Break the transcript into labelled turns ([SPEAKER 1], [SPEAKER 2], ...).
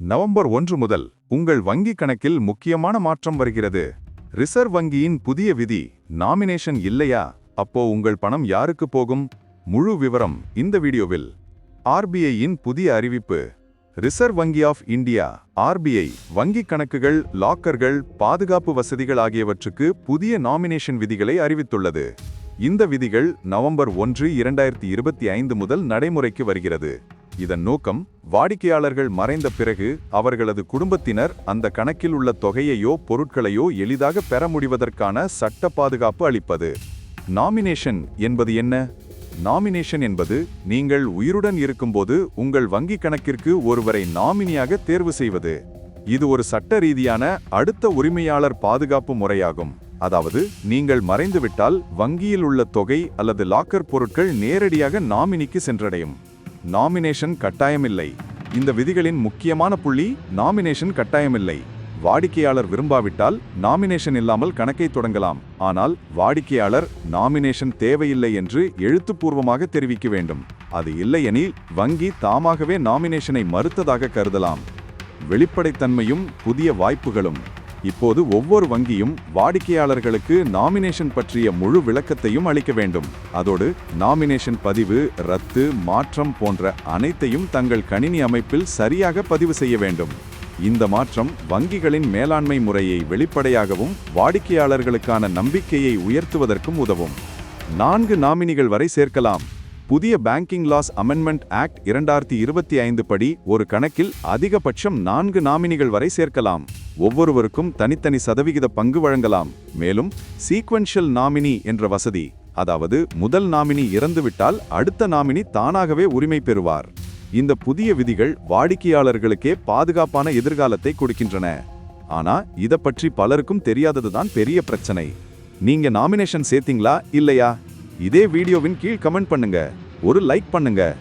[SPEAKER 1] November ஒன்று முதல் உங்கள் வங்கிக் கணக்கில் முக்கியமான மாற்றம் வருகிறது. ரிசர்வ் வங்கியின் புதிய விதி நாமினேஷன் இல்லையா? அப்போ உங்கள் பணம் யாருக்கு போகும்? முழு விவரம் இந்த வீடியோவில். ஆர்பிஐயின் புதிய அறிவிப்பு. ரிசர்வ் வங்கி ஆஃப் இந்தியா ஆர்பிஐ வங்கிக் கணக்குகள் லாக்கர்கள் பாதுகாப்பு வசதிகள் ஆகியவற்றுக்கு புதிய நாமினேஷன் விதிகளை அறிவித்துள்ளது. இந்த விதிகள் நவம்பர் ஒன்று இரண்டாயிரத்தி இருபத்தி ஐந்து முதல் நடைமுறைக்கு வருகிறது. இதன் நோக்கம் வாடிக்கையாளர்கள் மறைந்த பிறகு அவர்களது குடும்பத்தினர் அந்த கணக்கில் உள்ள தொகையையோ பொருட்களையோ எளிதாக பெற முடிவதற்கான சட்ட பாதுகாப்பு அளிப்பது. நாமினேஷன் என்பது என்ன? நாமினேஷன் என்பது நீங்கள் உயிருடன் இருக்கும்போது உங்கள் வங்கிக் கணக்கிற்கு ஒருவரை நாமினியாக தேர்வு செய்வது. இது ஒரு சட்ட ரீதியான அடுத்த உரிமையாளர் பாதுகாப்பு முறையாகும். அதாவது நீங்கள் மறைந்துவிட்டால் வங்கியில் உள்ள தொகை அல்லது லாக்கர் பொருட்கள் நேரடியாக நாமினிக்கு சென்றடையும். நாமினேஷன் கட்டாயமில்லை. இந்த விதிகளின் முக்கியமான புள்ளி நாமினேஷன் கட்டாயமில்லை. வாடிக்கையாளர் விரும்பாவிட்டால் நாமினேஷன் இல்லாமல் கணக்கை தொடங்கலாம். ஆனால் வாடிக்கையாளர் நாமினேஷன் தேவையில்லை என்று எழுத்துப்பூர்வமாக தெரிவிக்க வேண்டும். அது இல்லையெனில் வங்கி தாமாகவே நாமினேஷனை மறுத்ததாக கருதலாம். வெளிப்படைத்தன்மையும் புதிய வாய்ப்புகளும். இப்போது ஒவ்வொரு வங்கியும் வாடிக்கையாளர்களுக்கு நாமினேஷன் பற்றிய முழு விளக்கத்தையும் அளிக்க வேண்டும். அதோடு நாமினேஷன் பதிவு ரத்து மாற்றம் போன்ற அனைத்தையும் தங்கள் கணினி அமைப்பில் சரியாக பதிவு செய்ய வேண்டும். இந்த மாற்றம் வங்கிகளின் மேலாண்மை முறையை வெளிப்படையாகவும் வாடிக்கையாளர்களுக்கான நம்பிக்கையை உயர்த்துவதற்கும் உதவும். நான்கு நாமினிகள் வரை சேர்க்கலாம். புதிய பேங்கிங் லாஸ் அமெண்ட்மெண்ட் ஆக்ட் இரண்டாயிரத்தி இருபத்தி ஐந்து படி ஒரு கணக்கில் அதிகபட்சம் நான்கு நாமினிகள் வரை சேர்க்கலாம். ஒவ்வொருவருக்கும் தனித்தனி சதவிகித பங்கு வழங்கலாம். மேலும் சீக்வென்ஷியல் நாமினி என்ற வசதி அதாவது முதல் நாமினி இறந்துவிட்டால் அடுத்த நாமினி தானாகவே உரிமை பெறுவார். இந்த புதிய விதிகள் வாடிக்கையாளர்களுக்கே பாதுகாப்பான எதிர்காலத்தை கொடுக்கின்றன. ஆனா இதை பற்றி பலருக்கும் தெரியாததுதான் பெரிய பிரச்சனை. நீங்க நாமினேஷன் சேர்த்தீங்களா இல்லையா? இதே வீடியோவின் கீழ் கமெண்ட் பண்ணுங்க. ஒரு லைக் பண்ணுங்க.